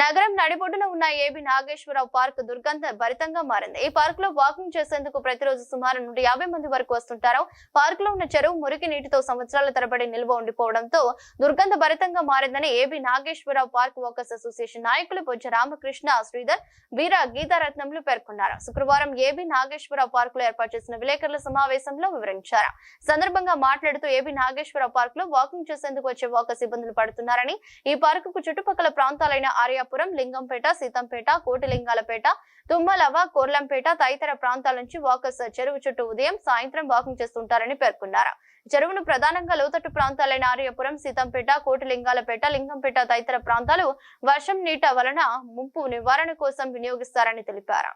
నగరం నడిబొడ్డున ఉన్న ఏబి నాగేశ్వరరావు పార్క్ దుర్గంధ భరితంగా మారింది. ఈ పార్క్లో వాకింగ్ చేసేందుకు ప్రతిరోజు సుమారు నుండి యాభై మంది వరకు వస్తుంటారు. పార్క్లో ఉన్న చెరువు మురికి నీటితో సంవత్సరాల తరబడి నిల్వ ఉండిపోవడంతో దుర్గంధ భరితంగా మారిందని AB Nageswara Rao park walkers association నాయకులు బొజ్జ రామకృష్ణ శ్రీధర్ వీర గీతారత్నంలు పేర్కొన్నారు. శుక్రవారం ఏబి నాగేశ్వరరావు పార్క్లో ఏర్పాటు చేసిన విలేకరుల సమావేశంలో వివరించారు. సందర్భంగా మాట్లాడుతూ ఏబి నాగేశ్వరరావు పార్క్లో వాకింగ్ చేసేందుకు వచ్చే వాకర్స్ ఇబ్బందులు పడుతున్నారని ఈ పార్కు చుట్టుపక్కల ప్రాంతాలైన ఆర్యాపురం లింగంపేట సీతంపేట కోటిలింగాలపేట తుమ్మలవ కోర్లంపేట తదితర ప్రాంతాల నుంచి వాకర్స్ చెరువు చుట్టూ ఉదయం సాయంత్రం వాకింగ్ చేస్తుంటారని పేర్కొన్నారు. చెరువును ప్రధానంగా లోతట్టు ప్రాంతాలైన ఆర్యపురం సీతంపేట కోటిలింగాలపేట లింగంపేట తదితర ప్రాంతాలు వర్షం నీట వలన ముంపు నివారణ కోసం వినియోగిస్తారని తెలిపారు.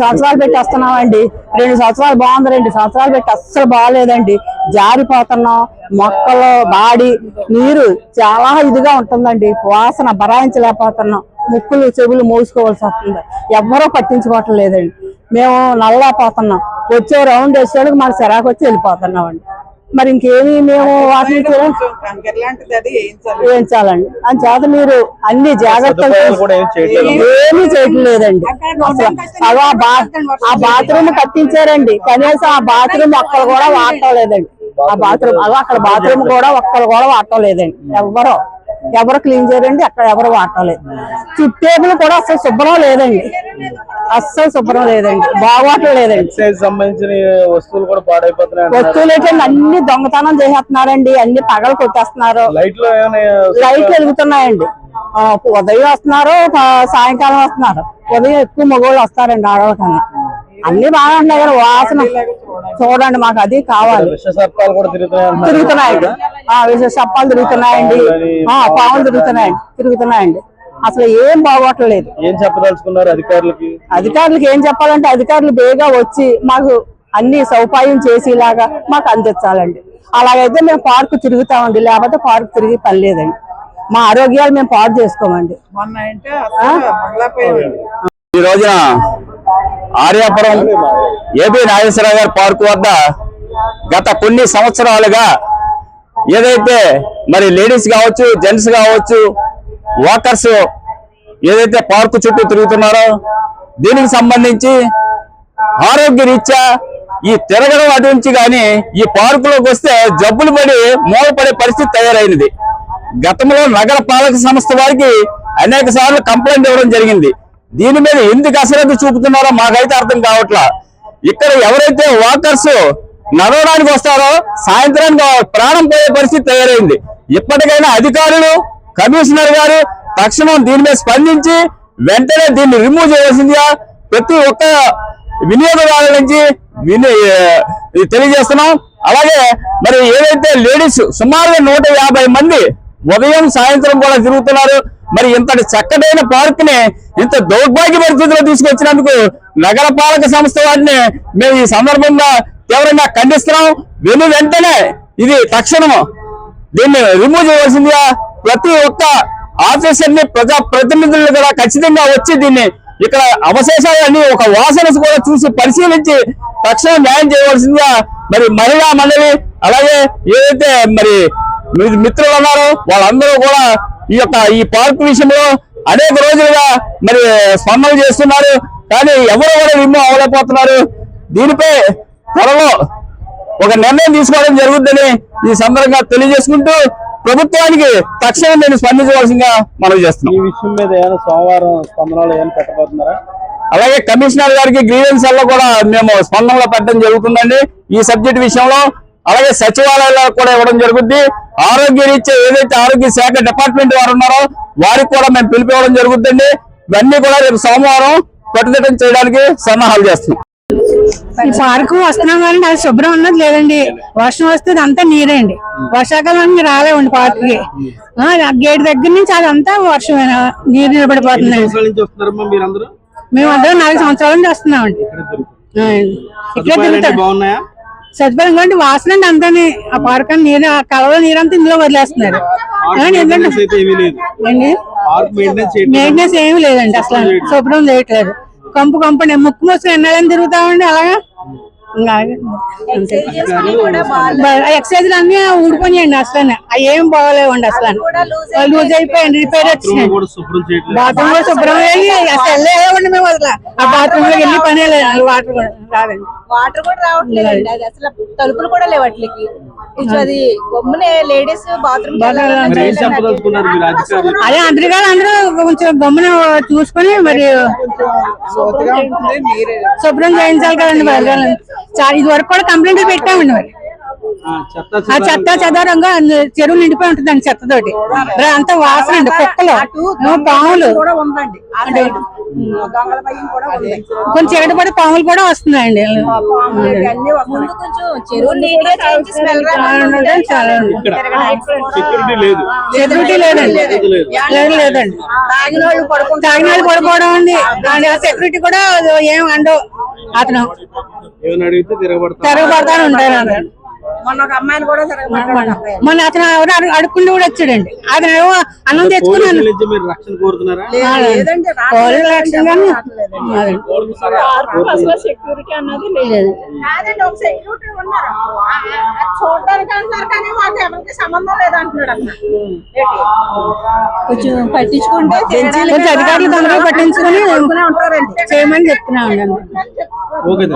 సంవత్సరాలు పెట్టి వస్తున్నామండి. రెండు సంవత్సరాలు బాగుంది రెండు సంవత్సరాలు పెట్టి అస్సలు బాగాలేదండి. జారిపోతున్నాం. మొక్కలు బాడి నీరు చాలా ఇదిగా ఉంటుందండి. వాసన భరాయించలేకపోతున్నాం ముక్కులు చెవులు మూసుకోవాల్సి వస్తుంది. ఎవ్వరూ పట్టించుకోవటం లేదండి మేము నల్లపోతున్నాం. వచ్చే రౌండ్ వేసేవాళ్ళకి మన సిరాకు వచ్చి వెళ్ళిపోతున్నాం అండి మరి ఇంకేమి మేము వేయించాలి వేయించాలండి అని చేత మీరు అన్ని జాగ్రత్తలు ఏమీ చేయట్లేదండి. అసలు ఆ బాత్రూమ్ కట్టించారండి. కనీసం ఆ బాత్రూమ్ ఒక్కరు కూడా వాడటం లేదండి. ఆ బాత్రూమ్ అదో అక్కడ బాత్రూమ్ కూడా ఒక్కరు కూడా వాడటం లేదండి. ఎవ్వరు ఎవరు క్లీన్ చేయరండి అక్కడ ఎవరు వాడటం లేదు. చుట్టేపులు కూడా అసలు శుభ్రం లేదండి. అస్సలు శుభ్రం లేదండి. బాగోటం లేదండి. ఎక్సైజ్ సంబంధించిన వస్తువులు కూడా పాడైపోతున్నాయి. వస్తువులు అయితే అన్ని దొంగతనం చేసేస్తున్నారండి. అన్ని పగలు కొట్టేస్తున్నారు. లైట్లు లైట్లు వెలుగుతున్నాయండి. ఉదయం వస్తున్నారు సాయంకాలం వస్తున్నారు. ఉదయం ఎక్కువ మగవాళ్ళు వస్తారండి ఆడవాళ్ళ కన్నా అన్ని బాగా ఉన్నాయి కానీ వాసన. చూడండి మాకు అది కావాలి. విష సర్పాలు. తిరుగుతున్నాయండి. ఆ విషయ చప్పాలు తిరుగుతున్నాయండి. ఆ పాములు తిరుగుతున్నాయండి. తిరుగుతున్నాయండి. అసలు ఏం బాగోట్లేదు. ఏం చెప్పదలుచుకున్నారు అధికారులకి? అధికారులకు ఏం చెప్పాలంటే అధికారులు బేగా వచ్చి మాకు అన్ని సౌపాయం చేసేలాగా మాకు అందించాలండి. అలాగైతే మేము పార్కు తిరుగుతామండి లేకపోతే పార్కు తిరిగి పని లేదండి. మా ఆరోగ్యాలు మేము పాడు చేసుకోమండి. ఈ రోజున ఆర్యాపురం ఏబి నాగేశ్వరరావు గారి పార్కు వద్ద గత కొన్ని సంవత్సరాలుగా ఏదైతే మరి లేడీస్ కావచ్చు జెంట్స్ కావచ్చు వాకర్స్ ఏదైతే పార్కు చుట్టూ తిరుగుతున్నారో దీనికి సంబంధించి ఆరోగ్య రీత్యా ఈ తిరగడం అటు నుంచి కానీ ఈ పార్కులోకి వస్తే జబ్బులు పడి మూలపడే పరిస్థితి తయారైనది. గతంలో నగర పాలక సంస్థ వారికి అనేక సార్లు కంప్లైంట్ ఇవ్వడం జరిగింది. దీని మీద ఎందుకు అశ్రద్ధ చూపుతున్నారో మాకైతే అర్థం కావట్లా. ఇక్కడ ఎవరైతే వాకర్స్ నడవడానికి వస్తారో సాయంత్రానికి ప్రాణం పోయే పరిస్థితి తయారైంది. ఇప్పటికైనా అధికారులు కమిషనర్ గారు తక్షణం దీని మీద స్పందించి వెంటనే దీన్ని రిమూవ్ చేయాల్సిందిగా ప్రతి ఒక్క వినియోగదారుల నుంచి విని తెలియజేస్తున్నాం. అలాగే మరి ఏదైతే లేడీస్ సుమారుగా నూట యాభై మంది ఉదయం సాయంత్రం కూడా తిరుగుతున్నారు. మరి ఇంతటి చక్కటైన పార్క్ని ఇంత దౌర్భాగ్య పరిస్థితిలో తీసుకొచ్చినందుకు నగర పాలక సంస్థ వారిని మేము ఈ సందర్భంగా తీవ్రంగా ఖండిస్తున్నాం. వెను వెంటనే ఇది తక్షణం దీన్ని రిమూవ్ చేయవలసిందిగా ప్రతి ఒక్క ఆఫీసర్ని ప్రజా ప్రతినిధులు కూడా ఖచ్చితంగా వచ్చి దీన్ని ఇక్కడ అవశేషాలన్నీ ఒక వాసన కూడా చూసి పరిశీలించి తక్షణం న్యాయం చేయవలసిందిగా మరి మహిళా మండలి అలాగే ఏదైతే మరి మిత్రులు ఉన్నారో వాళ్ళందరూ కూడా ఈ యొక్క ఈ పార్క్ విషయంలో అనేక రోజులుగా మరి స్పందన చేస్తున్నారు. కానీ ఎవరు కూడా రిమూవ్ అవ్వలేకపోతున్నారు. దీనిపై త్వరలో ఒక నిర్ణయం తీసుకోవడం జరుగుతుందని ఈ సందర్భంగా తెలియజేసుకుంటూ ప్రభుత్వానికి తక్షణం నేను స్పందించవలసిందిగా మనవి చేస్తున్నాం. ఈ విషయం మీద ఏమైనా సోమవారం స్పందనలు ఏమైనా పెట్టబోతున్నారా? అలాగే కమిషనర్ గారికి గ్రీవెన్స్లో కూడా మేము స్పందనలో పెట్టడం జరుగుతుందండి. ఈ సబ్జెక్ట్ విషయంలో అలాగే సచివాలయాల్లో కూడా ఇవ్వడం జరుగుద్ది. ఆరోగ్య రీత్యా ఏదైతే ఆరోగ్య శాఖ డిపార్ట్మెంట్ వారు ఉన్నారో వారికి కూడా మేము పిలిపివ్వడం జరుగుతుందండి ఇవన్నీ కూడా రేపు సోమవారం ప్రతిదిటం చేయడానికి సన్నాహాలు చేస్తున్నాం. ఈ పార్కు వస్తున్నాం కానీ అది శుభ్రం ఉన్నది లేదండి. వర్షం వస్తే అంతా నీరే అండి వర్షాకాలం రాలేవండి పార్కుకి. ఆ, ఆ గేట్ దగ్గర నుంచి అదంతా వర్షమేనా? నీరు నిలబడిపోతుంది. మేము అందరం నాలుగు సంవత్సరాల నుంచి వస్తున్నామండి. ఇక్కడ తిరుగుతాం బాగున్నాయా? సదుపాయం కంటే వాసన అండి అంతానే ఆ పార్క్ అని నీరు ఆ కలవ నీరంతా ఇందులో వదిలేస్తున్నారు. పార్క్ పార్క్ మెయింటెనెన్స్ ఏమీ లేదండి అసలు. శుభ్రం చేయట్లేదు. కంపు కంపని ముక్కు మూసుకుని ఎన్నడని తిరుగుతామండి అలాగా? ఎక్సైజ్ అన్ని ఊడిపోయాయండి అసలు అవి ఏం బాగోలేవండి అసలు లూజ్ అయిపోయాయండి రిపేర్ వచ్చినాయి. బాత్రూమ్ కూడా శుభ్రం అయ్యి అసలు వెళ్ళేవండి మేము అసలు. ఆ బాత్రూమ్లో వెళ్ళి పనే లేదు. వాటర్ కూడా రాదండి. వాటర్ కూడా రావట్లేదండి. అది అసలు తలుపులు కూడా లేవు అది గమ్మునే లేడీస్ బాత్రూమ్ అదే అందరి గారు అందరూ కొంచెం గమ్మున చూసుకొని మరి శుభ్రం చేయించాలి. కదండి మరి. ఇది వరకు కూడా కంప్లైంట్ పెట్టామండి మరి. ఆ, చెత్త చెదారంగా చెరువు నిండిపోయి ఉంటుందండి చెత్తతోటి. రా, అంతా వాసన అండి కుక్కలు. పాములు. కొంచెం చీకటి పడి పాములు కూడా వస్తున్నాయండి. సెక్యూరిటీ లేదు. సెక్యూరిటీ లేదండి. లేదండి. తాగిన వాళ్ళు ఉంది. అండ్ ఆ సెక్యూరిటీ కూడా ఏం అండవు అతను అడిగితే తిరగబడతానే ఉంటారు అందరు. మొన్న ఒక అమ్మాయిని కూడా తిరగబడ్డాడు అబ్బాయి. మొన్న అతను ఎవరు కూడా వచ్చాడండి. అతను ఏమో అన్నం తెచ్చుకున్నాను? కొంచెం పట్టించుకుంటే అధికారులు తొందరగా పట్టించుకొని ఉంటారండి. చేయమని చెప్తున్నాం ఓకే